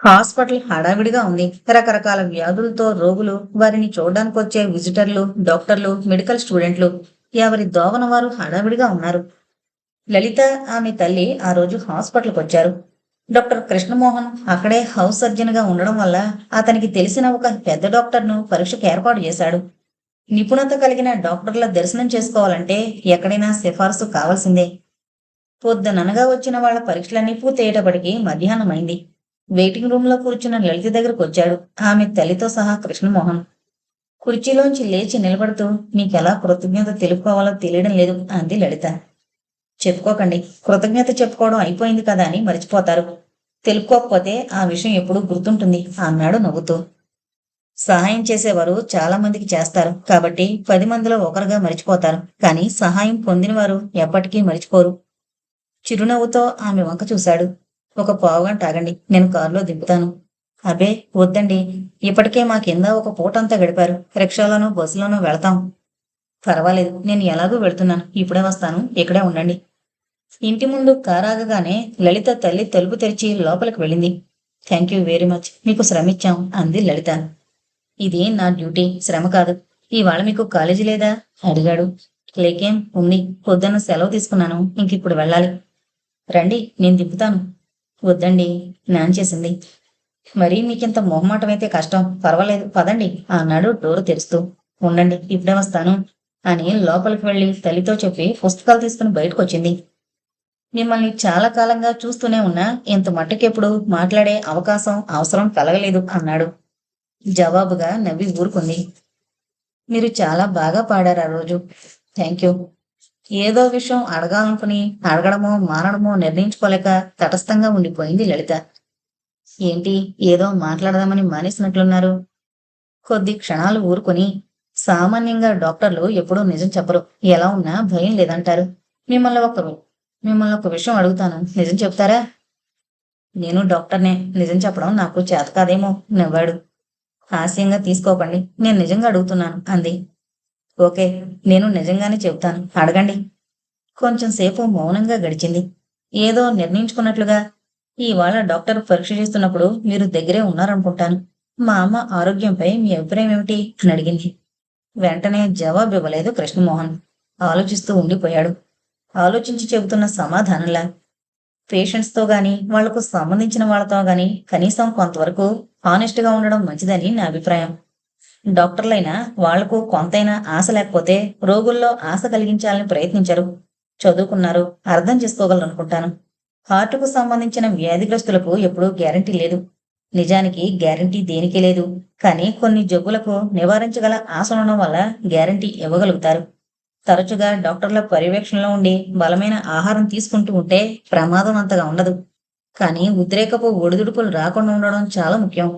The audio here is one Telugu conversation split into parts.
హాస్పిటల్ హడావిడిగా ఉంది. రకరకాల వ్యాధులతో రోగులు వారిని చూడడానికి వచ్చే విజిటర్లు డాక్టర్లు మెడికల్ స్టూడెంట్లు ఎవరి దోవన వారు హడావిడిగా ఉన్నారు. లలిత ఆమె తల్లి ఆ రోజు హాస్పిటల్కి వచ్చారు. డాక్టర్ కృష్ణమోహన్ అక్కడే హౌస్ సర్జన్గా ఉండడం వల్ల అతనికి తెలిసిన ఒక పెద్ద డాక్టర్ను పరీక్షకు ఏర్పాటు చేశాడు. నిపుణత కలిగిన డాక్టర్ల దర్శనం చేసుకోవాలంటే ఎక్కడైనా సిఫార్సు కావాల్సిందే. పొద్దుననగా వచ్చిన వాళ్ళ పరీక్షలన్నీ పూర్తయ్యేటప్పటికీ మధ్యాహ్నం అయింది వెయిటింగ్ రూమ్లో కూర్చున్న లలిత దగ్గరకు వచ్చాడు. ఆమె తల్లితో సహా కృష్ణమోహన్. కుర్చీలోంచి లేచి నిలబడుతూ మీకెలా కృతజ్ఞత తెలుపుకోవాలో తెలియడం లేదు అంది లలిత. చెప్పుకోకండి. కృతజ్ఞత చెప్పుకోవడం అయిపోయింది కదా అని మర్చిపోతారు. తెలుపుకోకపోతే ఆ విషయం ఎప్పుడూ గుర్తుంటుంది అన్నాడు నవ్వుతూ. సహాయం చేసేవారు చాలా మందికి చేస్తారు. కాబట్టి పది మందిలో ఒకరుగా మర్చిపోతారు. కానీ సహాయం పొందినవారు ఎప్పటికీ మర్చిపోరు. చిరునవ్వుతో ఆమె వంక చూశాడు. ఒక పావుగంట ఆగండి నేను కారులో దింపుతాను. అబే వద్దండి. ఇప్పటికే మా కింద ఒక పూటంతా గడిపారు. రిక్షాలోనూ బస్సులోనూ వెళతాం. పర్వాలేదు నేను ఎలాగూ వెళ్తున్నాను. ఇప్పుడే వస్తాను ఇక్కడే ఉండండి. ఇంటి ముందు కారాగగానే లలిత తల్లి తలుపు తెరిచి లోపలికి వెళ్ళింది. థ్యాంక్ యూ వెరీ మచ్ మీకు శ్రమిచ్చాం అంది లలిత. ఇది నా డ్యూటీ శ్రమ కాదు. ఇవాళ మీకు కాలేజీ లేదా? అడిగాడు. లేకేం ఉంది. పొద్దున్న సెలవు తీసుకున్నాను ఇంక ఇప్పుడు వెళ్ళాలి. రండి నేను దింపుతాను. వద్దండి నాన్ చేసింది. మరీ మీకింత మొహమాటం అయితే కష్టం పర్వాలేదు పదండి అన్నాడు డోర్ తెరుస్తూ. ఉండండి ఇప్పుడే వస్తాను అని లోపలికి వెళ్ళి తల్లితో చెప్పి పుస్తకాలు తీసుకుని బయటకు వచ్చింది మిమ్మల్ని చాలా కాలంగా చూస్తూనే ఉన్నా ఇంత మట్టుకెప్పుడు మాట్లాడే అవకాశం అవసరం కలగలేదు అన్నాడు. జవాబుగా నవ్వి ఊరుకుంది. మీరు చాలా బాగా పాడారు ఆ రోజు. థ్యాంక్ యూ ఏదో విషయం అడగాలనుకుని అడగడమో మానడమో నిర్ణయించుకోలేక తటస్థంగా ఉండిపోయింది లలిత. ఏంటి ఏదో మాట్లాడదామని మానేసినట్లున్నారు? కొద్ది క్షణాలు ఊరుకొని సామాన్యంగా డాక్టర్లు ఎప్పుడూ నిజం చెప్పరు. ఎలా ఉన్నా భయం లేదంటారు. మిమ్మల్ని ఒకరు మిమ్మల్ని ఒక విషయం అడుగుతాను. నిజం చెప్తారా? నేను డాక్టర్నే. నిజం చెప్పడం నాకు చేత కాదేమో నవ్వాడు. హాస్యంగా తీసుకోకండి. నేను నిజంగా అడుగుతున్నాను అంది. ఓకే నేను నిజంగానే చెబుతాను. అడగండి. కొంచెం సేపు మౌనంగా గడిచింది. ఏదో నిర్ణయించుకున్నట్లుగా ఇవాళ డాక్టర్ పరీక్ష చేస్తున్నప్పుడు మీరు దగ్గరే ఉన్నారనుకుంటాను. మా అమ్మ ఆరోగ్యంపై మీ అభిప్రాయం ఏమిటి? అని అడిగింది. వెంటనే జవాబు ఇవ్వలేదు కృష్ణమోహన్. ఆలోచిస్తూ ఉండిపోయాడు. ఆలోచించి చెబుతున్న సమాధానంలా. పేషెంట్స్తో గాని వాళ్ళకు సంబంధించిన వాళ్ళతో గాని కనీసం కొంతవరకు హానెస్ట్గా ఉండడం మంచిదని నా అభిప్రాయం. డాక్టర్లైనా వాళ్ళకు కొంతైనా ఆశ లేకపోతే రోగుల్లో ఆశ కలిగించాలని ప్రయత్నించరు. చదువుకున్నారు అర్థం చేసుకోగలరు అనుకుంటాను హార్టుకు సంబంధించిన వ్యాధిగ్రస్తులకు ఎప్పుడూ గ్యారంటీ లేదు. నిజానికి గ్యారంటీ దేనికే లేదు. కానీ కొన్ని జబ్బులకు నివారించగల ఆశ ఉండడం వల్ల గ్యారంటీ ఇవ్వగలుగుతారు. తరచుగా డాక్టర్ల పర్యవేక్షణలో ఉండి బలమైన ఆహారం తీసుకుంటూ ఉంటే ప్రమాదం అంతగా ఉండదు. కానీ ఉద్రేకపు ఒడిదుడుకులు రాకుండా ఉండడం చాలా ముఖ్యం.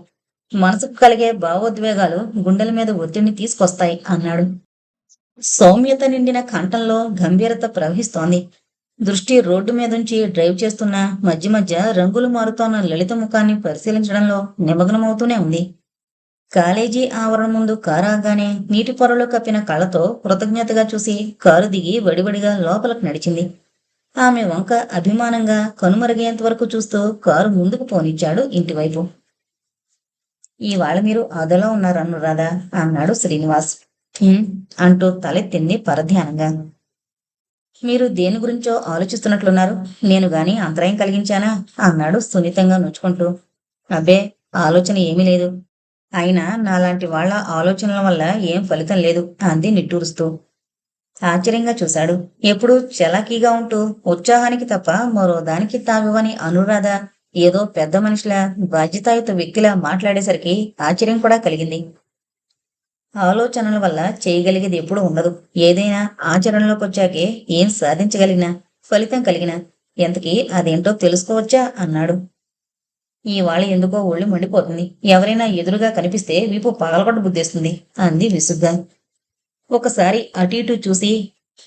మనసుకు కలిగే భావోద్వేగాలు గుండెల మీద ఒత్తిడిని తీసుకొస్తాయి అన్నాడు. సౌమ్యత నిండిన కంఠంలో గంభీరత ప్రవహిస్తోంది. దృష్టి రోడ్డు మీదుంచి డ్రైవ్ చేస్తున్న మధ్య మధ్య రంగులు మారుతోన్న లలిత ముఖాన్ని పరిశీలించడంలో నిమగ్నమవుతూనే ఉంది. కాలేజీ ఆవరణ ముందు కారు ఆగానే నీటి పొరలో కప్పిన కళ్ళతో కృతజ్ఞతగా చూసి కారు దిగి వడివడిగా లోపలకు నడిచింది. ఆమె వంక అభిమానంగా కనుమరుగేంత వరకు చూస్తూ కారు ముందుకు పోనిచ్చాడు ఇంటివైపు. ఇవాళ మీరు అదలో ఉన్నారు అనురాధా అన్నాడు శ్రీనివాస్. అంటూ తలెత్తింది పరధ్యానంగా. మీరు దేని గురించో ఆలోచిస్తున్నట్లున్నారు? నేను గాని అంతరాయం కలిగించానా? అన్నాడు సున్నితంగా నొచ్చుకుంటూ. అబ్బే ఆలోచన ఏమీ లేదు. అయినా నాలాంటి వాళ్ళ ఆలోచనల వల్ల ఏం ఫలితం లేదు అంది నిట్టూరుస్తూ. ఆశ్చర్యంగా చూశాడు. ఎప్పుడూ చలాకీగా ఉంటూ ఉత్సాహానికి తప్ప మరో దానికి తావివని అనురాధ ఏదో పెద్ద మనుషుల బాధ్యతాయుత వ్యక్తిలా మాట్లాడేసరికి ఆశ్చర్యం కూడా కలిగింది. ఆలోచనల వల్ల చేయగలిగేది ఎప్పుడూ ఉండదు. ఏదైనా ఆచరణలోకి వచ్చాకే ఏం సాధించగలిగినా ఫలితం కలిగినా ఎంతకీ అదేంటో తెలుసుకోవచ్చా అన్నాడు. ఇవాళ ఎందుకో ఒళ్ళు మండిపోతుంది. ఎవరైనా ఎదురుగా కనిపిస్తే వీపు పగలగొట్ట బుద్ధేస్తుంది అంది విసుగ్గా. ఒకసారి అటు ఇటు చూసి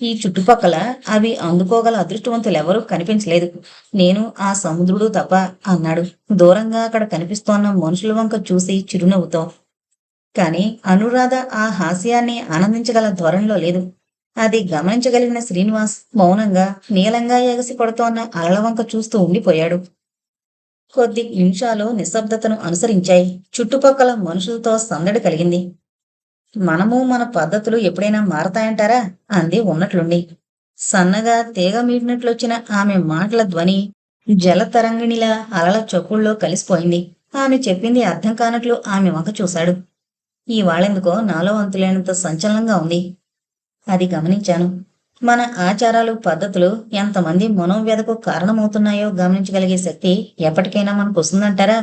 ఈ చుట్టుపక్కల అవి అందుకోగల అదృష్టవంతులెవరూ కనిపించలేదు. నేను ఆ సముద్రుడు తప్ప అన్నాడు. దూరంగా అక్కడ కనిపిస్తోన్న మనుషుల వంక చూసి చిరునవ్వుతో. కాని అనురాధ ఆ హాస్యాన్ని ఆనందించగల ధోరణిలో లేదు. అది గమనించగలిగిన శ్రీనివాస్ మౌనంగా నీలంగా ఎగసి పడుతోన్న అలల వంక చూస్తూ ఉండిపోయాడు. కొద్ది నిమిషాలు నిశ్శబ్దతను అనుసరించాయి. చుట్టుపక్కల మనుషులతో సందడి కలిగింది. మనము మన పద్ధతులు ఎప్పుడైనా మారతాయంటారా? అంది ఉన్నట్లుండి. సన్నగా తీగ మీటినట్లొచ్చిన ఆమె మాటల ధ్వని జలతరంగిణిలా అలల చొప్పుల్లో కలిసిపోయింది. ఆమె చెప్పింది అర్థం కానట్లు ఆమె వంక చూశాడు. ఈ వాళ్ళెందుకో నాలో అంతులేనంత సంచలనంగా ఉంది. అది గమనించాను. మన ఆచారాలు పద్ధతులు ఎంతమంది మనోవ్యధకు కారణమవుతున్నాయో గమనించగలిగే శక్తి ఎప్పటికైనా మనకు వస్తుందంటారా?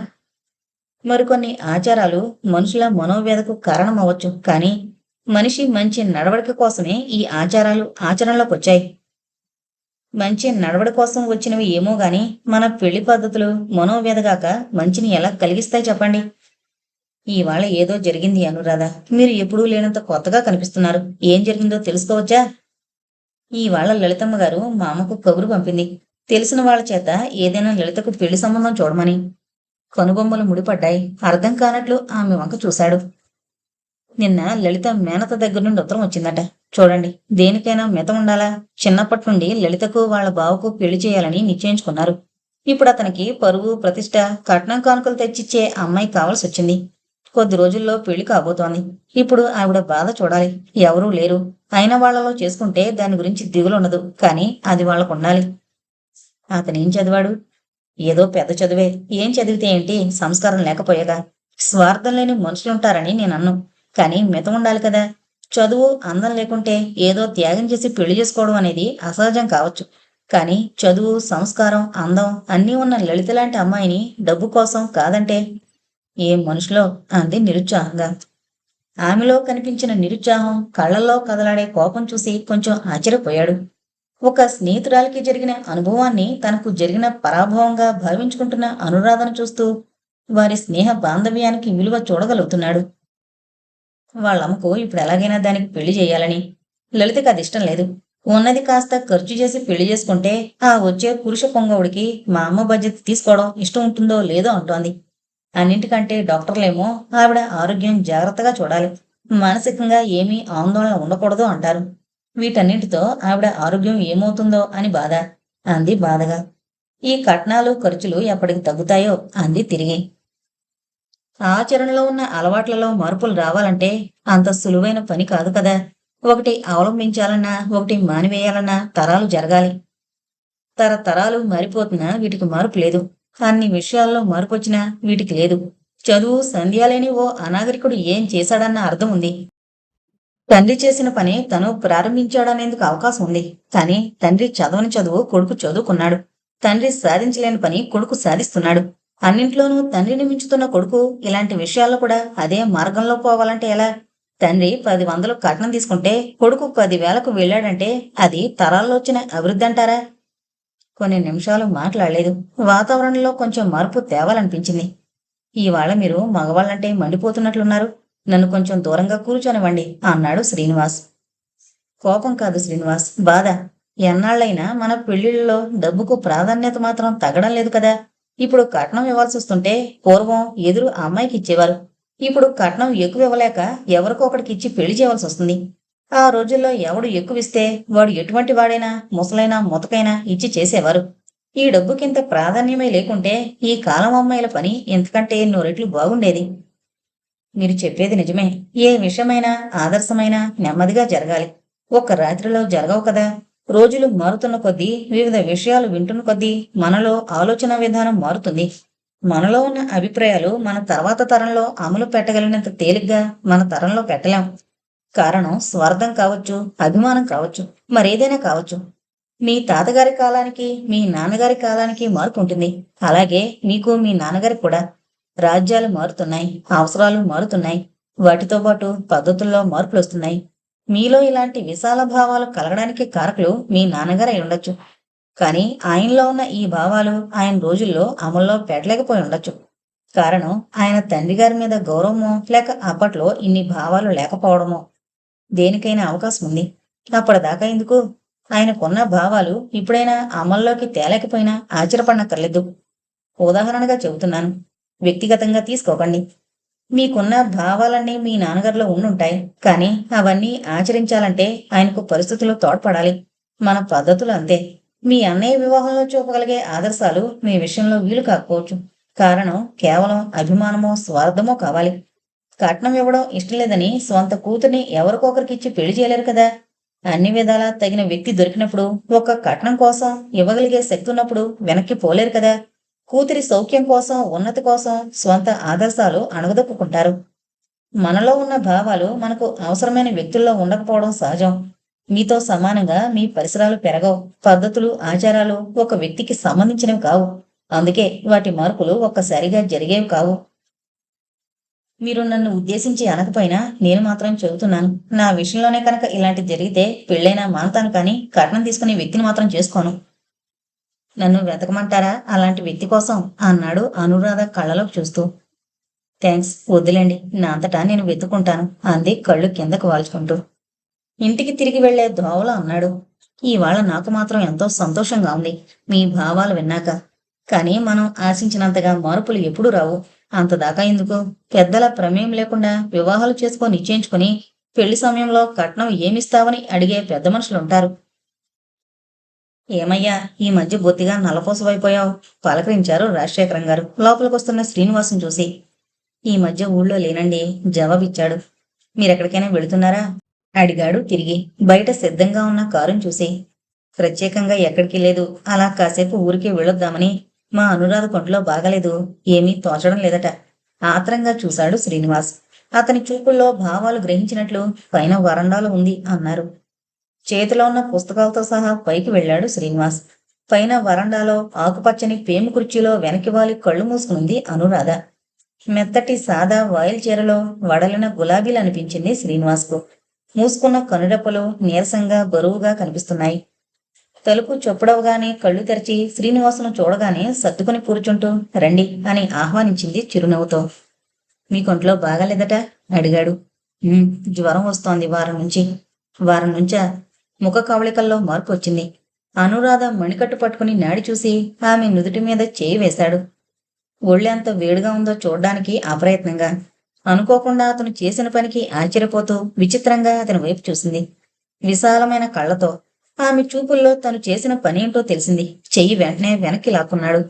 మరికొన్ని ఆచారాలు మనుషుల మనోవ్యధకు కారణమవచ్చు కానీ మనిషి మంచి నడవడిక కోసమే ఈ ఆచారాలు ఆచరణలోకి వచ్చాయి. మంచి నడవడి కోసం వచ్చినవి ఏమో గాని మన పెళ్ళి పద్ధతులు మనోవ్యధగాక మంచిని ఎలా కలిగిస్తాయి చెప్పండి? ఇవాళ ఏదో జరిగింది అనురాధ. మీరు ఎప్పుడూ లేనంత కొత్తగా కనిపిస్తున్నారు. ఏం జరిగిందో తెలుసుకోవచ్చా? ఇవాళ లలితమ్మ గారు మా అమ్మకు కబురు పంపింది. తెలిసిన వాళ్ళ చేత ఏదైనా లలితకు పెళ్ళి సంబంధం చూడమని. కనుబొమ్మలు ముడిపడ్డాయి. అర్థం కానట్లు ఆమె వంక చూశాడు. నిన్న లలిత మేనత దగ్గర నుండి ఉత్తరం వచ్చిందట. చూడండి దేనికైనా మిత ఉండాలా? చిన్నప్పటి నుండి లలితకు వాళ్ళ బావకు పెళ్ళి చేయాలని నిశ్చయించుకున్నారు. ఇప్పుడు అతనికి పరువు ప్రతిష్ట కట్నం కానుకలు తెచ్చిచ్చే అమ్మాయి కావాల్సి వచ్చింది. కొద్ది రోజుల్లో పెళ్ళి కాబోతోంది. ఇప్పుడు ఆవిడ బాధ చూడాలి. ఎవరూ లేరు. అయిన వాళ్ళలో చేసుకుంటే దాని గురించి దిగులుండదు. కానీ అది వాళ్ళకు ఉండాలి అతనేం చదివాడు? ఏదో పెద్ద చదివే. ఏం చదివితే ఏంటి? సంస్కారం లేకపోయేగా. స్వార్థం లేని మనుషులుంటారని నేను అన్ను. కానీ మితం ఉండాలి కదా. చదువు అందం లేకుంటే ఏదో త్యాగం చేసి పెళ్ళి చేసుకోవడం అనేది అసహజం కావచ్చు. కానీ చదువు సంస్కారం అందం అన్నీ ఉన్న లలిత లాంటి అమ్మాయిని డబ్బు కోసం కాదంటే ఏం మనుషులో అంది నిరుత్సాహంగా. ఆమెలో కనిపించిన నిరుత్సాహం కళ్ళల్లో కదలాడే కోపం చూసి కొంచెం ఆశ్చర్యపోయాడు. ఒక స్నేహితురాలికి జరిగిన అనుభవాన్ని తనకు జరిగిన పరాభవంగా భావించుకుంటున్న అనురాధను చూస్తూ వారి స్నేహ బాంధవ్యానికి విలువ చూడగలుగుతున్నాడు. వాళ్ళమ్మకు ఇప్పుడు ఎలాగైనా దానికి పెళ్ళి చేయాలని. లలితకి అది ఇష్టం లేదు. ఉన్నది కాస్త ఖర్చు చేసి పెళ్ళి చేసుకుంటే ఆ వచ్చే పురుష పొంగవుడికి మా అమ్మ బడ్జెట్ తీసుకోవడం ఇష్టం ఉంటుందో లేదో అంటోంది. అన్నింటికంటే డాక్టర్లేమో ఆవిడ ఆరోగ్యం జాగ్రత్తగా చూడాలి. మానసికంగా ఏమీ ఆందోళన ఉండకూడదు అంటారు. వీటన్నింటితో ఆవిడ ఆరోగ్యం ఏమవుతుందో అని బాధ. అంది బాధగా. ఈ కట్నాలు ఖర్చులు ఎప్పటికి తగ్గుతాయో అంది తిరిగి. ఆచరణలో ఉన్న అలవాట్లలో మార్పులు రావాలంటే అంత సులువైన పని కాదు కదా. ఒకటి అవలంబించాలన్నా ఒకటి మానివేయాలన్నా తరాలు జరగాలి. తరతరాలు మారిపోతున్నా వీటికి మార్పు లేదు. అన్ని విషయాల్లో మార్పు వచ్చినా వీటికి లేదు. చదువు సంధ్యాలేని ఓ అనాగరికుడు ఏం చేశాడన్న అర్థం ఉంది తండ్రి చేసిన పని తను ప్రారంభించాడనేందుకు అవకాశం ఉంది. కానీ తండ్రి చదవని చదువు కొడుకు చదువుకున్నాడు. తండ్రి సాధించలేని పని కొడుకు సాధిస్తున్నాడు. అన్నింట్లోనూ తండ్రిని మించుతున్న కొడుకు ఇలాంటి విషయాల్లో కూడా అదే మార్గంలో పోవాలంటే ఎలా? తండ్రి పది వందలు కట్నం తీసుకుంటే కొడుకు పదివేలకు వెళ్ళాడంటే అది తరాల్లో వచ్చిన అభివృద్ధి అంటారా? కొన్ని నిమిషాలు మాట్లాడలేదు. వాతావరణంలో కొంచెం మార్పు తేవాలనిపించింది. ఇవాళ మీరు మగవాళ్ళంటే మండిపోతున్నట్లున్నారు. నన్ను కొంచెం దూరంగా కూర్చొనివ్వండి అన్నాడు శ్రీనివాస్. కోపం కాదు శ్రీనివాస్ బాధ. ఎన్నాళ్ళైనా మన పెళ్ళిళ్ళలో డబ్బుకు ప్రాధాన్యత మాత్రం తగ్గడం లేదు కదా. ఇప్పుడు కట్నం ఇవ్వాల్సి వస్తుంటే పూర్వం ఎదురు అమ్మాయికి ఇచ్చేవారు. ఇప్పుడు కట్నం ఎక్కువ ఇవ్వలేక ఎవరికో ఒకరికి ఇచ్చి పెళ్ళి చేయవలసి వస్తుంది. ఆ రోజుల్లో ఎవడు ఎక్కువ ఇస్తే వాడు ఎటువంటి వాడైనా ముసలైనా ముతకైనా ఇచ్చి చేసేవారు. ఈ డబ్బుకింత ప్రాధాన్యమే లేకుంటే ఈ కాలం అమ్మాయిల పని ఎంతకంటే ఎన్నో రెట్లు బాగుండేది. మీరు చెప్పేది నిజమే. ఏ విషయమైనా ఆదర్శమైనా నెమ్మదిగా జరగాలి. ఒక్క రాత్రిలో జరగవు కదా. రోజులు మారుతున్న కొద్దీ వివిధ విషయాలు వింటున్న కొద్దీ మనలో ఆలోచన విధానం మారుతుంది. మనలో ఉన్న అభిప్రాయాలు మన తర్వాత తరంలో అమలు పెట్టగలిగినంత తేలిగ్గా మన తరంలో పెట్టలేం. కారణం స్వార్థం కావచ్చు అభిమానం కావచ్చు మరేదైనా కావచ్చు. మీ తాతగారి కాలానికి మీ నాన్నగారి కాలానికి మార్పు ఉంటుంది. అలాగే మీకు మీ నాన్నగారికి కూడా. రాజ్యాలు మారుతున్నాయి అవసరాలు మారుతున్నాయి వాటితో పాటు పద్ధతుల్లో మార్పులు వస్తున్నాయి. మీలో ఇలాంటి విశాల భావాలు కలగడానికి కారకులు మీ నాన్నగారు అయి ఉండొచ్చు. కానీ ఆయనలో ఉన్న ఈ భావాలు ఆయన రోజుల్లో అమల్లో పెట్టలేకపోయి ఉండొచ్చు. కారణం ఆయన తండ్రి గారి మీద గౌరవమో లేక అప్పట్లో ఇన్ని భావాలు లేకపోవడమో. దేనికైనా అవకాశం ఉంది. అప్పటిదాకా ఎందుకు? ఆయనకున్న భావాలు ఇప్పుడైనా అమల్లోకి తేలేకపోయినా ఆశ్చర్యపడనక్కర్లేదు. ఉదాహరణగా చెబుతున్నాను. వ్యక్తిగతంగా తీసుకోకండి. మీకున్న భావాలన్నీ మీ నాన్నగారిలో ఉండుంటాయి. కానీ అవన్నీ ఆచరించాలంటే ఆయనకు పరిస్థితులు తోడ్పడాలి. మన పద్ధతులు అంతే. మీ అన్నయ్య వివాహంలో చూపగలిగే ఆదర్శాలు మీ విషయంలో వీలు కాకపోవచ్చు. కారణం కేవలం అభిమానమో స్వార్థమో కావాలి. కట్నం ఇవ్వడం ఇష్టం లేదని స్వంత కూతుర్ని ఎవరికొకరికిచ్చి పెళ్ళి చేయలేరు కదా? అన్ని విధాలా తగిన వ్యక్తి దొరికినప్పుడు ఒక కట్నం కోసం ఇవ్వగలిగే శక్తి ఉన్నప్పుడు వెనక్కి పోలేరు కదా? కూతురి సౌఖ్యం కోసం ఉన్నతి కోసం స్వంత ఆదర్శాలు అణగదొక్కుంటారు మనలో ఉన్న భావాలు మనకు అవసరమైన వ్యక్తుల్లో ఉండకపోవడం సహజం. మీతో సమానంగా మీ పరిసరాలు పెరగవు. పద్ధతులు ఆచారాలు ఒక వ్యక్తికి సంబంధించినవి కావు. అందుకే వాటి మార్పులు ఒక్కసారిగా జరిగేవి కావు. మీరు నన్ను ఉద్దేశించి అనకపోయినా నేను మాత్రం చెబుతున్నాను. నా విషయంలోనే కనుక ఇలాంటి జరిగితే పెళ్ళైనా మానతాను కానీ కట్నం తీసుకునే వ్యక్తిని మాత్రం చేసుకోను. నన్ను వెతకమంటారా? అలాంటి వ్యక్తి కోసం అన్నాడు అనురాధ కళ్ళలోకి చూస్తూ. థ్యాంక్స్ వద్దులేండి నా అంతటా నేను వెతుక్కుంటాను అంది కళ్ళు కిందకు వాల్చుకుంటూ. ఇంటికి తిరిగి వెళ్ళే దోవలో అన్నాడు. ఇవాళ నాకు మాత్రం ఎంతో సంతోషంగా ఉంది మీ భావాలు విన్నాక. కానీ మనం ఆశించినంతగా మార్పులు ఎప్పుడూ రావు. అంతదాకా ఎందుకు? పెద్దల ప్రమేయం లేకుండా వివాహాలు చేసుకొని నిశ్చయించుకుని పెళ్ళి సమయంలో కట్నం ఏమిస్తావని అడిగే పెద్ద మనుషులుంటారు ఏమయ్యా ఈ మధ్య బొత్తిగా నలపోసవైపోయావు పలకరించారు రాజశేఖరం గారు లోపలికొస్తున్న శ్రీనివాసం చూసి. ఈ మధ్య ఊళ్ళో లేనండి జవాబిచ్చాడు. మీరెక్కడికైనా వెళుతున్నారా? అడిగాడు తిరిగి. బయట సిద్ధంగా ఉన్న కారును చూసి. ప్రత్యేకంగా ఎక్కడికి లేదు. అలా కాసేపు ఊరికే వెళ్ళొద్దామని మా అనురాధ కొంట్లో బాగలేదు. ఏమీ తోచడం లేదట. ఆత్రంగా చూశాడు శ్రీనివాస్. అతని చూపుల్లో భావాలు గ్రహించినట్లు పైన వరండాలో ఉంది అన్నారు. చేతిలో ఉన్న పుస్తకాలతో సహా పైకి వెళ్ళాడు శ్రీనివాస్. పైన వరండాలో ఆకుపచ్చని పేము కుర్చీలో వెనక్కి వాలి కళ్ళు మూసుకుంది అనురాధ. మెత్తటి సాదా వాయిల్ చీరలో వడలిన గులాబీలు అనిపించింది శ్రీనివాస్కు. మూసుకున్న కనురెప్పలు నీరసంగా బరువుగా కనిపిస్తున్నాయి. తలుపు చొప్పుడవగానే కళ్ళు తెరిచి శ్రీనివాసును చూడగానే సర్దుకుని కూర్చుంటూ రండి అని ఆహ్వానించింది చిరునవ్వుతో. మీ కొంట్లో బాగాలేదట? అడిగాడు. జ్వరం వస్తోంది వారం నుంచి. వారం నుంచా? ముఖ కవళికల్లో మార్పు వచ్చింది. అనురాధ మణికట్టు పట్టుకుని నాడి చూసి ఆమె నుదుటి మీద చేయి వేశాడు. ఒళ్ళెంత వేడిగా ఉందో చూడ్డానికి అప్రయత్నంగా. అనుకోకుండా అతను చేసిన పనికి ఆశ్చర్యపోతూ విచిత్రంగా అతని వైపు చూసింది. విశాలమైన కళ్ళతో ఆమె చూపుల్లో తను చేసిన పని ఏంటో తెలిసింది. చెయ్యి వెంటనే వెనక్కి లాక్కున్నాడు.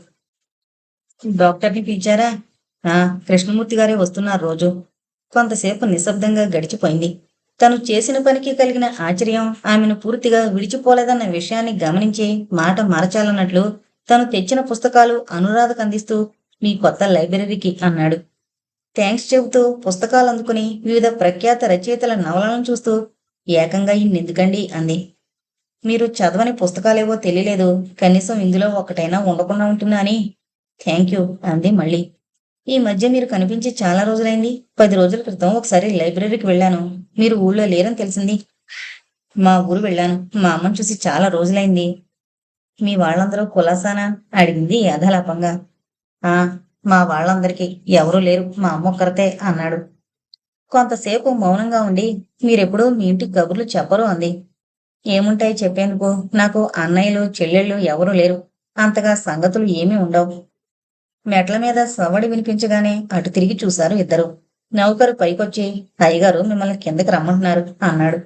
డాక్టర్ని పిలిచారా? ఆ కృష్ణమూర్తి గారే వస్తున్నారు రోజు. కొంతసేపు నిశ్శబ్దంగా గడిచిపోయింది. తను చేసిన పనికి కలిగిన ఆశ్చర్యం ఆమెను పూర్తిగా విడిచిపోలేదన్న విషయాన్ని గమనించి మాట మరచాలన్నట్లు తను తెచ్చిన పుస్తకాలు అనురాధకు అందిస్తూ మీ కొత్త లైబ్రరీకి అన్నాడు. థ్యాంక్స్ చెబుతూ పుస్తకాలు అందుకుని వివిధ ప్రఖ్యాత రచయితల నవలను చూస్తూ ఏకంగా ఇన్నెందుకండి అంది. మీరు చదవని పుస్తకాలేవో తెలియలేదు. కనీసం ఇందులో ఒకటైనా ఉండకుండా ఉంటుందా అని థ్యాంక్ యూ అంది మళ్ళీ. ఈ మధ్య మీరు కనిపించి చాలా రోజులైంది. పది రోజుల క్రితం ఒకసారి లైబ్రరీకి వెళ్ళాను. మీరు ఊళ్ళో లేరని తెలిసింది. మా ఊరు వెళ్ళాను. మా అమ్మని చూసి చాలా రోజులైంది. మీ వాళ్ళందరూ కులాసానా? అడిగింది యథాలాపంగా ఆ మా వాళ్ళందరికీ ఎవరూ లేరు. మా అమ్మ ఒక్కరితే అన్నాడు. కొంతసేపు మౌనంగా ఉండి మీరెప్పుడూ మీ ఇంటికి కబుర్లు చెప్పరు అంది. ఏముంటాయి చెప్పేందుకు? నాకు అన్నయ్యలు చెల్లెళ్ళు ఎవరూ లేరు. అంతగా సంగతులు ఏమీ ఉండవు. మెట్ల మీద సవడి వినిపించగానే అటు తిరిగి చూశారు ఇద్దరు. నౌకరు పైకొచ్చి అయ్యగారు మిమ్మల్ని కిందకి రమ్మంటున్నారు అన్నాడు.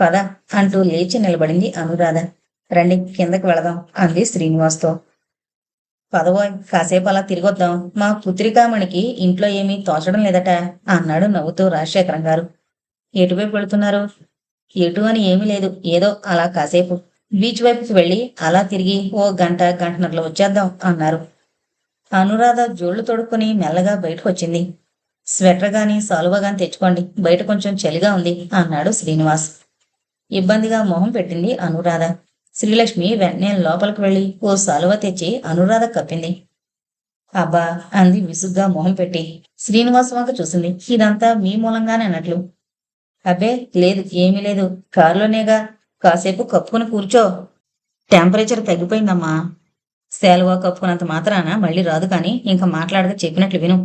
పద అంటూ లేచి నిలబడింది అనురాధ. రండి కిందకి వెళదాం అంది శ్రీనివాస్తో. పదవోయ్ కాసేపు అలా తిరిగొద్దాం. మా పుత్రికామణికి ఇంట్లో ఏమీ తోచడం లేదట అన్నాడు నవ్వుతూ రాజశేఖరం గారు. ఎటువైపు వెళుతున్నారు? ఎటు అని ఏమీ లేదు. ఏదో అలా కాసేపు. బీచ్ వైపుకి వెళ్ళి అలా తిరిగి ఓ గంట గంటన్నరలో వచ్చేద్దాం అన్నారు. అనురాధ జోళ్ళు తొడుక్కుని మెల్లగా బయటకు వచ్చింది స్వెటర్ గాని సాలువా గాని తెచ్చుకోండి. బయట కొంచెం చలిగా ఉంది అన్నాడు శ్రీనివాస్. ఇబ్బందిగా మొహం పెట్టింది అనురాధ. శ్రీలక్ష్మి వెంటనే లోపలికి వెళ్ళి ఓ సాలువ తెచ్చి అనురాధ కప్పింది. అబ్బా! అంది విసుగ్గా మొహం పెట్టి. శ్రీనివాస్ వంక చూసింది. ఇదంతా మీ మూలంగానే అన్నట్లు. అబ్బే! లేదు ఏమీ లేదు. కారులోనేగా. కాసేపు కప్పుకుని కూర్చో. టెంపరేచర్ తగ్గిపోయిందమ్మా. శాలువా కప్పుకున్నంత మాత్రాన మళ్ళీ రాదు కానీ ఇంకా మాట్లాడక చెప్పినట్లు విను.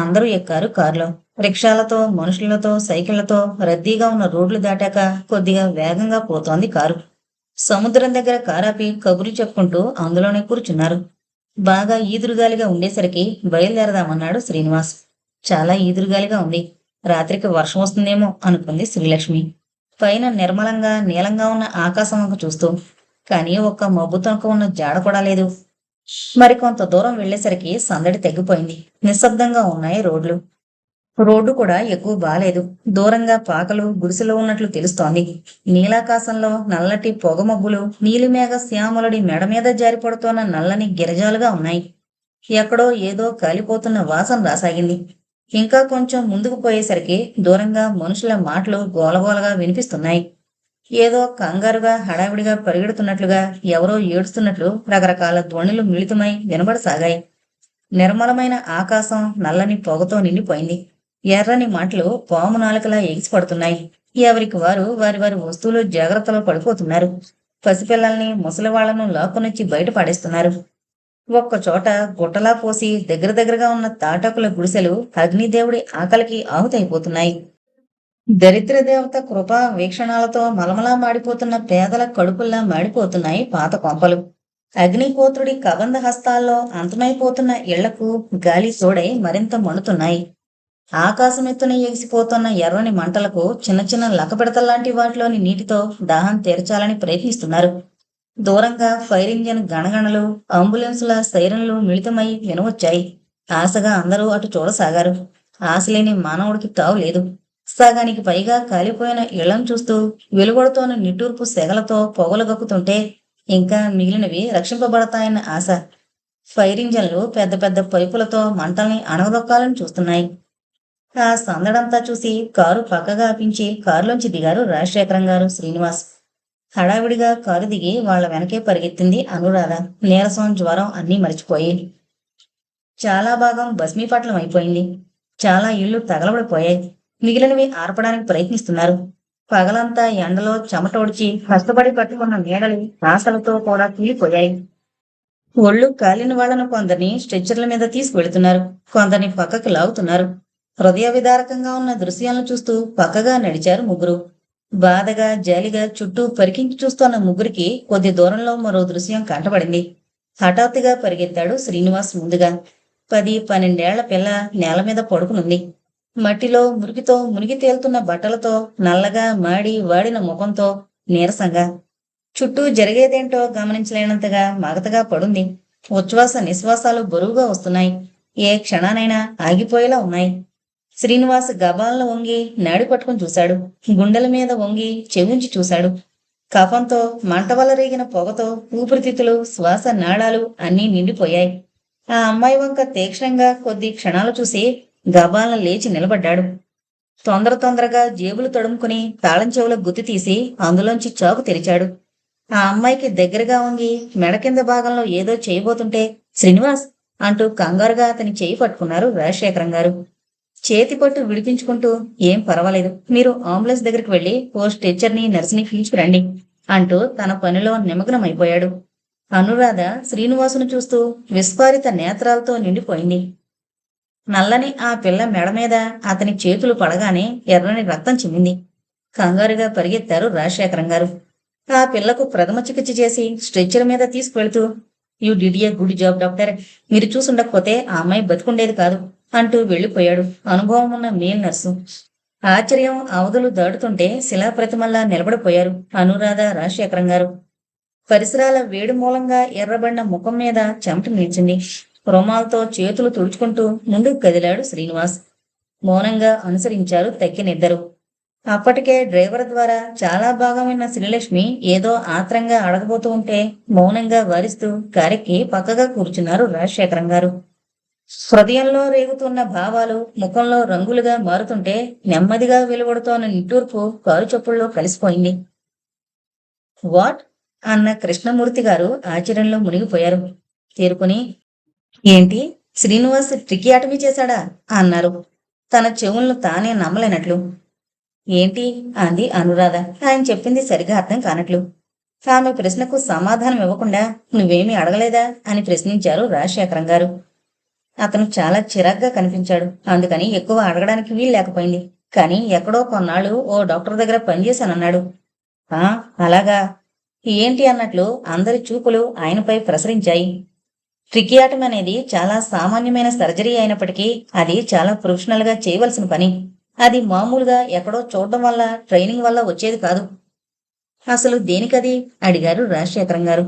అందరూ ఎక్కారు కారులో. రిక్షాలతో మనుషులతో సైకిళ్ళతో రద్దీగా ఉన్న రోడ్లు దాటాక కొద్దిగా వేగంగా పోతోంది కారు. సముద్రం దగ్గర కారాపి కబుర్లు చెప్పుకుంటూ అందులోనే కూర్చున్నారు. బాగా ఈదురుగాలిగా ఉండేసరికి బయలుదేరదామన్నాడు శ్రీనివాస్. చాలా ఈదురుగాలిగా ఉంది. రాత్రికి వర్షం వస్తుందేమో అనుకుంది శ్రీలక్ష్మి. పైన నిర్మలంగా నీలంగా ఉన్న ఆకాశం వంక చూస్తూ కానీ ఒక్క మబ్బు తొనక ఉన్న జాడ కూడా లేదు. మరికొంత దూరం వెళ్ళేసరికి సందడి తగ్గిపోయింది నిశ్శబ్దంగా ఉన్నాయి రోడ్లు. రోడ్డు కూడా ఎక్కువ బాలేదు. దూరంగా పాకలు గుడిసెలో ఉన్నట్లు తెలుస్తోంది. నీలాకాశంలో నల్లటి పొగమబ్బులు నీలిమేఘ శ్యామలుడి మెడ మీద జారిపడుతోన్న నల్లని గిరజాలుగా ఉన్నాయి. ఎక్కడో ఏదో కాలిపోతున్న వాసన రాసాగింది. ఇంకా కొంచెం ముందుకు పోయేసరికి దూరంగా మనుషుల మాటలు గోలగోలగా వినిపిస్తున్నాయి. ఏదో కంగారుగా హడావిడిగా పరిగెడుతున్నట్లుగా ఎవరో ఏడుస్తున్నట్లు రకరకాల ధ్వనులు మిళితమై వినబడసాగాయి. నిర్మలమైన ఆకాశం నల్లని పొగతో నిండిపోయింది. ఎర్రని మాటలు పాము నాలుకలా ఎగిసిపడుతున్నాయి. ఎవరికి వారు వారి వారి వస్తువులు జాగ్రత్తలో పడిపోతున్నారు. పసిపిల్లల్ని ముసలివాళ్ళను లాక్కునొచ్చి బయట పడేస్తున్నారు. ఒక్క చోట గుట్టలా పోసి దగ్గర దగ్గరగా ఉన్న తాటాకుల గుడిసెలు అగ్నిదేవుడి ఆకలికి ఆహుతైపోతున్నాయి. దరిద్ర దేవత కృపా వీక్షణాలతో మలమలా మాడిపోతున్న పేదల కడుపుల్లా మాడిపోతున్నాయి పాత కొంపలు. అగ్నిపోత్రుడి కబంధ హస్తాల్లో అంతమైపోతున్న ఇళ్ళకు గాలి తోడై మరింత మండుతున్నాయి ఆకాశమెత్తున ఎగిసిపోతున్న ఎర్రని మంటలకు చిన్న చిన్న లకపెడతల్లాంటి వాటిలోని నీటితో దాహం తీర్చాలని ప్రయత్నిస్తున్నారు. దూరంగా ఫైర్ ఇంజిన్ గణగణలు అంబులెన్సుల సైరన్లు మిళితమై వినవచ్చాయి. ఆశగా అందరూ అటు చూడసాగారు. ఆశలేని మానవుడికి తావు లేదు సగానికి పైగా కాలిపోయిన ఇళ్ళం చూస్తూ వెలువడుతోన్న నిట్టూర్పు సెగలతో పొగలు గక్కుతుంటే ఇంకా మిగిలినవి రక్షింపబడతాయన్న ఆశ. ఫైర్ ఇంజన్లు పెద్ద పెద్ద పైపులతో మంటల్ని అణగదొక్కాలని చూస్తున్నాయి. ఆ సందడంతా చూసి కారు పక్కగా ఆపించి కారులోంచి దిగారు రాజశేఖరం గారు శ్రీనివాస్. హడావిడిగా కారు దిగి వాళ్ళ వెనకే పరిగెత్తింది అనురాధ. నీరసం జ్వరం అన్నీ మరిచిపోయి. చాలా భాగం భస్మీపట్లం అయిపోయింది. చాలా ఇళ్ళు తగలబడిపోయాయి. మిగిలినవి ఆర్పడానికి ప్రయత్నిస్తున్నారు. పగలంతా ఎండలో చెమట ఒడిచి కష్టపడి కట్టుకున్న నీడలు ఆశలతో కూడా కూలిపోయాయి. ఒళ్ళు కాలిన వాళ్ళను కొందరిని స్ట్రెచ్చర్ల మీద తీసుకువెళుతున్నారు కొందరిని పక్కకు లాగుతున్నారు. హృదయ విదారకంగా ఉన్న దృశ్యాలను చూస్తూ పక్కగా నడిచారు ముగ్గురు. బాధగా జాలిగా చుట్టూ పరికించి చూస్తున్న ముగ్గురికి కొద్ది దూరంలో మరో దృశ్యం కంటపడింది హఠాత్తుగా పరిగెత్తాడు శ్రీనివాస్ ముందుగా. పది పన్నెండేళ్ళ పిల్ల నేల మీద పడుకునుంది. మట్టిలో మురికితో మునిగి తేలుతున్న బట్టలతో నల్లగా మాడి వాడిన ముఖంతో నీరసంగా. చుట్టూ జరిగేదేంటో గమనించలేనంతగా మగతగా పడుంది. ఉచ్ఛ్వాస నిశ్వాసాలు బరువుగా వస్తున్నాయి. ఏ క్షణానైనా ఆగిపోయేలా ఉన్నాయి. శ్రీనివాస్ గబాలను వంగి నాడి పట్టుకుని చూశాడు. గుండెల మీద వంగి చెవించి చూశాడు. కఫంతో మంట వల్ల రేగిన పొగతో ఊపిరితిత్తులు శ్వాస నాళాలు అన్నీ నిండిపోయాయి. ఆ అమ్మాయి వంక తీక్షణంగా కొద్ది క్షణాలు చూసి గబాలను లేచి నిలబడ్డాడు. తొందర తొందరగా జేబులు తడుముకుని తాళం చెవుల గుత్తి తీసి అందులోంచి చాకు తెరిచాడు. ఆ అమ్మాయికి దగ్గరగా వంగి మెడ కింద భాగంలో ఏదో చేయబోతుంటే శ్రీనివాస్ అంటూ కంగారుగా అతని చేయి పట్టుకున్నారు రాజశేఖరం గారు. చేతి పట్టు విడిపించుకుంటూ ఏం పర్వాలేదు మీరు అంబులెన్స్ దగ్గరికి వెళ్ళి పోస్ట్ టీచర్ని నర్సుని పిలుచుకురండి అంటూ తన పనిలో నిమగ్నమైపోయాడు. అనురాధ శ్రీనివాసును చూస్తూ విస్ఫారిత నేత్రాలతో నిండిపోయింది. నల్లని ఆ పిల్ల మెడ మీద అతని చేతులు పడగానే ఎర్రని రక్తం చిమ్మింది. కంగారుగా పరిగెత్తారు రాజశేఖరం గారు. ఆ పిల్లకు ప్రథమ చికిత్స చేసి స్ట్రెచ్చర్ మీద తీసుకువెళ్తూ you did a good job doctor. మీరు చూసుండకపోతే ఆ అమ్మాయి బతుకుండేది కాదు అంటూ వెళ్ళిపోయాడు అనుభవం ఉన్న మేల్ నర్సు. ఆశ్చర్యం అవధులు దాటుతుంటే శిలాప్రతిమల్లా నిలబడిపోయారు అనురాధ రాజశేఖరం గారు. పరిసరాల వేడి మూలంగా ఎర్రబడిన ముఖం మీద చెమట నిలిచింది. రుమాల్తో చేతులు తుడుచుకుంటూ ముందుకు కదిలాడు శ్రీనివాస్. మౌనంగా అనుసరించారు తక్కినిద్దరు. అప్పటికే డ్రైవర్ ద్వారా చాలా భాగమైన విన్న శ్రీలక్ష్మి ఏదో ఆత్రంగా అడగబోతూ ఉంటే మౌనంగా వారిస్తూ కారెక్కి పక్కగా కూర్చున్నారు రాజశేఖరం గారు. హృదయంలో రేగుతున్న భావాలు ముఖంలో రంగులుగా మారుతుంటే నెమ్మదిగా వెలువడుతోన్న నిట్టూర్పు కారు చొప్పుల్లో కలిసిపోయింది. వాట్? అన్న కృష్ణమూర్తి గారు ఆశ్చర్యంలో మునిగిపోయారు. తీరుకుని ఏంటి? శ్రీనివాస్ ట్రికియాటమీ చేశాడా? అన్నారు. తన చెవులను తానే నమ్మలేనట్లు. ఏంటి? అంది అనురాధ. ఆయన చెప్పింది సరిగా అర్థం కానట్లు. ఆమె ప్రశ్నకు సమాధానం ఇవ్వకుండా నువ్వేమీ అడగలేదా? అని ప్రశ్నించారు రాజశేఖరం గారు. అతను చాలా చిరాగ్గా కనిపించాడు. అందుకని ఎక్కువ అడగడానికి వీలు లేకపోయింది. కానీ ఎక్కడో కొన్నాళ్ళు ఓ డాక్టర్ దగ్గర పనిచేశానన్నాడు. ఆ అలాగా. ఏంటి అన్నట్లు అందరి చూపులు ఆయనపై ప్రసరించాయి. ట్రికియాటం అనేది చాలా సామాన్యమైన సర్జరీ అయినప్పటికీ అది చాలా ప్రొఫెషనల్గా చేయవలసిన పని. అది మామూలుగా ఎక్కడో చూడడం వల్ల ట్రైనింగ్ వల్ల వచ్చేది కాదు. అసలు దేనికది? అడిగారు రాజశేఖరం గారు.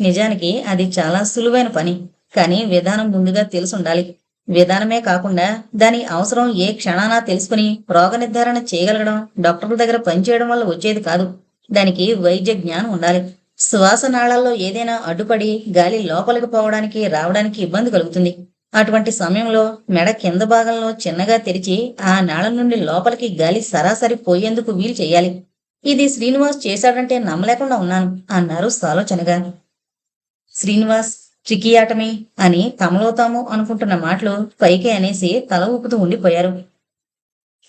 నిజానికి అది చాలా సులువైన పని కానీ విధానం ముందుగా తెలుసుండాలి. విధానమే కాకుండా దాని అవసరం ఏ క్షణానా తెలుసుకుని రోగ నిర్ధారణ చేయగలగడం డాక్టర్ల దగ్గర పనిచేయడం వల్ల వచ్చేది కాదు. దానికి వైద్య జ్ఞానం ఉండాలి. శ్వాస నాళాల్లో ఏదైనా అడ్డుపడి గాలి లోపలికి పోవడానికి రావడానికి ఇబ్బంది కలుగుతుంది. అటువంటి సమయంలో మెడ కింద భాగంలో చిన్నగా తెరిచి ఆ నాళం నుండి లోపలికి గాలి సరాసరి పోయేందుకు వీలు చేయాలి. ఇది శ్రీనివాస్ చేశాడంటే నమ్మలేకుండా ఉన్నాను అన్నారు సాలోచనగా. శ్రీనివాస్ చికియాటమే అని తమలో తాము అనుకుంటున్న మాటలు పైకి అనేసి తల ఊపుతూ ఉండిపోయారు.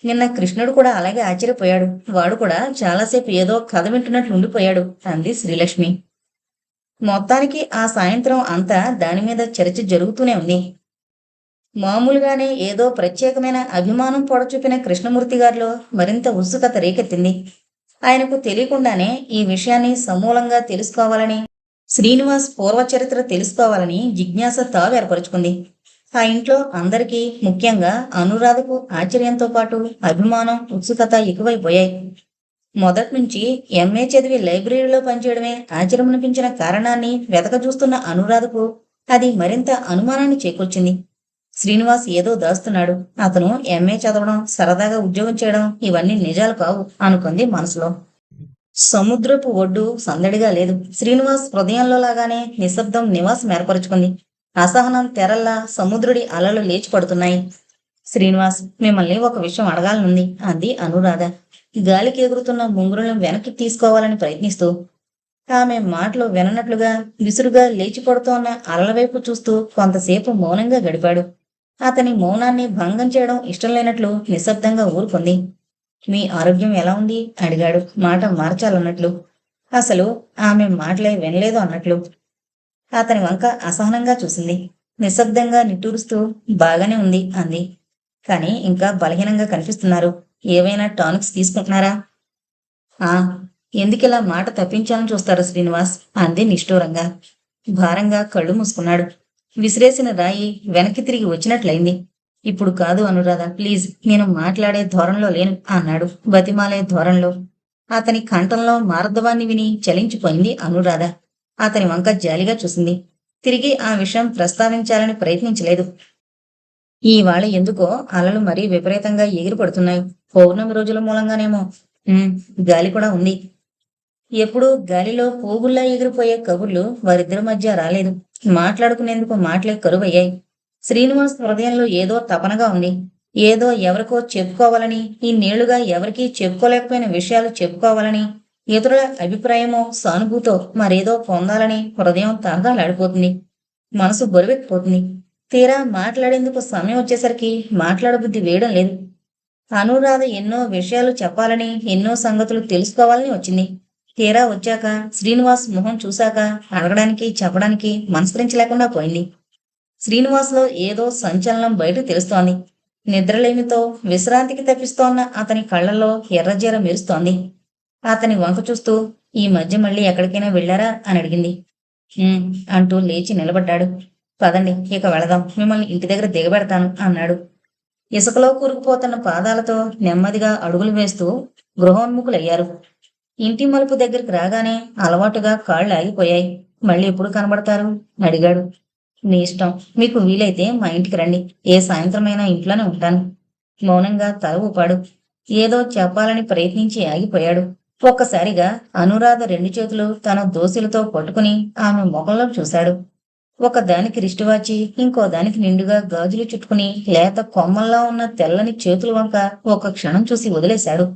నిన్న కృష్ణుడు కూడా అలాగే ఆశ్చర్యపోయాడు. వాడు కూడా చాలాసేపు ఏదో కథ వింటున్నట్లు ఉండిపోయాడు అంది శ్రీలక్ష్మి. మొత్తానికి ఆ సాయంత్రం అంతా దాని మీద చర్చ జరుగుతూనే ఉంది. మామూలుగానే ఏదో ప్రత్యేకమైన అభిమానం పొడచూపిన కృష్ణమూర్తి గారిలో మరింత ఉత్సుకత రేకెత్తింది. ఆయనకు తెలియకుండానే ఈ విషయాన్ని సమూలంగా తెలుసుకోవాలని శ్రీనివాస్ పూర్వచరిత్ర తెలుసుకోవాలని జిజ్ఞాస తావు ఏర్పరుచుకుంది. ఆ ఇంట్లో అందరికీ ముఖ్యంగా అనురాధకు ఆశ్చర్యంతో పాటు అభిమానం ఉత్సుకత ఎక్కువైపోయాయి. మొదటి నుంచి ఎంఏ చదివి లైబ్రరీలో పనిచేయడమే ఆశ్చర్యమనిపించిన కారణాన్ని వెతక చూస్తున్న అనురాధకు అది మరింత అనుమానాన్ని చేకూర్చింది. శ్రీనివాస్ ఏదో దాస్తున్నాడు. అతను ఎంఏ చదవడం సరదాగా ఉద్యోగం చేయడం ఇవన్నీ నిజాలు కావు అనుకుంది మనసులో. సముద్రపు ఒడ్డు సందడిగా లేదు. శ్రీనివాస్ హృదయంలో లాగానే నిశ్శబ్దం నివాసం ఏర్పరచుకుంది. అసహనం తెరల్లా సముద్రుడి అలలు లేచి పడుతున్నాయి. శ్రీనివాస్ మిమ్మల్ని ఒక విషయం అడగాలనుంది. అంది అనురాధ. గాలికి ఎగురుతున్న ముంగురులను వెనక్కి తీసుకోవాలని ప్రయత్నిస్తూ. ఆమె మాటలు విననట్లుగా విసురుగా లేచి పడుతోన్న అలల వైపు చూస్తూ కొంతసేపు మౌనంగా గడిపాడు. అతని మౌనాన్ని భంగం చేయడం ఇష్టం లేనట్లు నిశ్శబ్దంగా ఊరుకుంది. మీ ఆరోగ్యం ఎలా ఉంది? అడిగాడు. మాట మార్చాలన్నట్లు. అసలు ఆమె మాటలే వినలేదు అన్నట్లు. అతని వంక అసహనంగా చూసింది. నిశ్శబ్దంగా నిట్టూరుస్తూ బాగానే ఉంది అంది. కానీ ఇంకా బలహీనంగా కనిపిస్తున్నారు. ఏవైనా టానిక్స్ తీసుకుంటున్నారా? ఆ ఎందుకిలా మాట తప్పించాలని చూస్తారు శ్రీనివాస్ అంది నిష్ఠూరంగా. భారంగా కళ్ళు మూసుకున్నాడు. విసిరేసిన రాయి వెనక్కి తిరిగి వచ్చినట్లయింది. ఇప్పుడు కాదు అనురాధ ప్లీజ్ నేను మాట్లాడే ధోరణిలో లేను అన్నాడు బతిమాలే ధోరణిలో. అతని కంఠంలో మారద్వాన్ని విని చలించిపోయింది అనురాధ. అతని వంక జాలిగా చూసింది. తిరిగి ఆ విషయం ప్రస్తావించాలని ప్రయత్నించలేదు. ఈవాళ ఎందుకో అలలు మరీ విపరీతంగా ఎగిరి పడుతున్నాయి పౌర్ణమి రోజుల మూలంగానేమో. గాలి కూడా ఉంది. ఎప్పుడూ గాలిలో పోగుల్లా ఎగిరిపోయే కబుర్లు వారిద్దరి మధ్య రాలేదు. మాట్లాడుకునేందుకు మాటలే కరువయ్యాయి. శ్రీనివాస్ హృదయంలో ఏదో తపనగా ఉంది. ఏదో ఎవరికో చెప్పుకోవాలని ఈ నీళ్ళుగా ఎవరికీ చెప్పుకోలేకపోయిన విషయాలు చెప్పుకోవాలని ఇతరుల అభిప్రాయమో సానుభూతో మరేదో పొందాలని హృదయం తాగాలాడిపోతుంది మనసు బరువెక్కిపోతుంది. తీరా మాట్లాడేందుకు సమయం వచ్చేసరికి మాట్లాడబుద్ధి వేయడం లేదు. అనురాధ ఎన్నో విషయాలు చెప్పాలని ఎన్నో సంగతులు తెలుసుకోవాలని వచ్చింది. తీరా వచ్చాక శ్రీనివాస్ మొహం చూశాక అడగడానికి చెప్పడానికి మనస్కరించలేకుండా పోయింది. శ్రీనివాస్లో ఏదో సంచలనం బయట తెలుస్తోంది. నిద్రలేమితో విశ్రాంతికి తప్పిస్తోన్న అతని కళ్ళల్లో ఎర్రజీర మెరుస్తోంది. అతని వంక చూస్తూ ఈ మధ్య మళ్ళీ ఎక్కడికైనా వెళ్ళారా? అని అడిగింది. అంటూ లేచి నిలబడ్డాడు. పదండి ఇక వెళదాం. మిమ్మల్ని ఇంటి దగ్గర దిగబెడతాను అన్నాడు. ఇసుకలో కూరుకుపోతున్న పాదాలతో నెమ్మదిగా అడుగులు వేస్తూ గృహోన్ముఖులయ్యారు. ఇంటి మలుపు దగ్గరికి రాగానే అలవాటుగా కాళ్ళు ఆగిపోయాయి. మళ్ళీ ఎప్పుడు కనబడతారు? అడిగాడు. నీ ఇష్టం. మీకు వీలైతే మా ఇంటికి రండి. ఏ సాయంత్రమైనా ఇంట్లోనే ఉంటాను. మౌనంగా తల ఊపాడు. ఏదో చెప్పాలని ప్రయత్నించి ఆగిపోయాడు. ఒక్కసారిగా అనురాధ రెండు చేతులు తన దోశలతో పట్టుకుని ఆమె ముఖంలో చూశాడు. ఒకదానికి రిష్టివాచి ఇంకో దానికి నిండుగా గాజులు చుట్టుకుని లేత కొమ్మల్లా ఉన్న తెల్లని చేతుల వంక ఒక క్షణం చూసి వదిలేశాడు.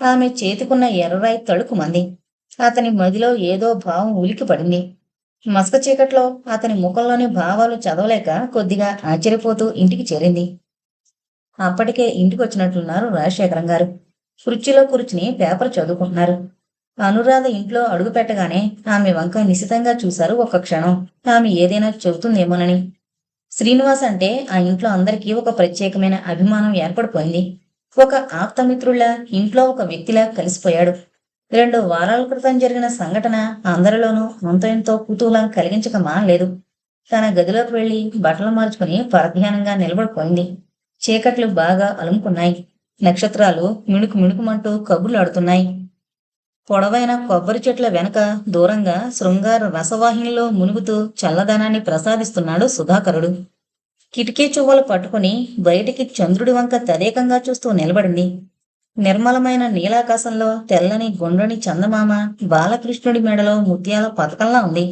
ఆమె చేతికున్న ఎర్రరాయి తడుకుమంది అతని మదిలో ఏదో భావం ఉలికి పడింది. మసక చీకట్లో అతని ముఖంలోని భావాలు చదవలేక కొద్దిగా ఆశ్చర్యపోతూ ఇంటికి చేరింది. అప్పటికే ఇంటికి వచ్చినట్లున్నారు రాజశేఖరం గారు కుర్చీలో కూర్చుని పేపర్ చదువుకుంటున్నారు. అనురాధ ఇంట్లో అడుగు పెట్టగానే ఆమె వంక నిశితంగా చూశారు ఒక క్షణం. ఆమె ఏదైనా చెబుతుందేమోనని. శ్రీనివాస్ అంటే ఆ ఇంట్లో అందరికీ ఒక ప్రత్యేకమైన అభిమానం ఏర్పడిపోయింది. ఒక ఆప్తమిత్రుల్లా ఇంట్లో ఒక వ్యక్తిలా కలిసిపోయాడు. రెండు వారాల క్రితం జరిగిన సంఘటన అందరిలోనూ అంతో ఎంతో కుతూహలం కలిగించక మానలేదు తన గదిలోకి వెళ్ళి బట్టలు మార్చుకుని పరధ్యానంగా నిలబడిపోయింది. చీకట్లు బాగా అలుముకున్నాయి. నక్షత్రాలు మిణుకు మిణుకుమంటూ కబుర్లాడుతున్నాయి. పొడవైన కొబ్బరి చెట్ల వెనక దూరంగా శృంగార రసవాహినిలో మునుగుతూ చల్లదనాన్ని ప్రసాదిస్తున్నాడు సుధాకరుడు. కిటికీ చువ్వలు పట్టుకుని బయటికి చంద్రుడి వంక తదేకంగా చూస్తూ నిలబడింది. నిర్మలమైన నీలాకాశంలో తెల్లని గుండ్రని చందమామ బాలకృష్ణుడి మెడలో ముత్యాల పథకంలా ఉంది.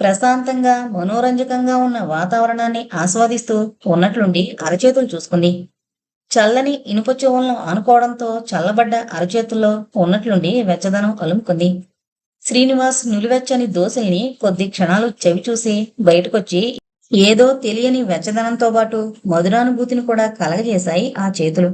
ప్రశాంతంగా మనోరంజకంగా ఉన్న వాతావరణాన్ని ఆస్వాదిస్తూ ఉన్నట్లుండి అరచేతులు చూసుకుంది. చల్లని ఇనుప చెవులను ఆనుకోవడంతో చల్లబడ్డ అరచేతుల్లో ఉన్నట్లుండి వెచ్చదనం అలుముకుంది. శ్రీనివాస్ నులివెచ్చని దోశల్ని కొద్ది క్షణాలు చెవి చూసి బయటకొచ్చి ఏదో తెలియని వెచ్చదనంతో పాటు మధురానుభూతిని కూడా కలగజేశాయి ఆ చేతులు.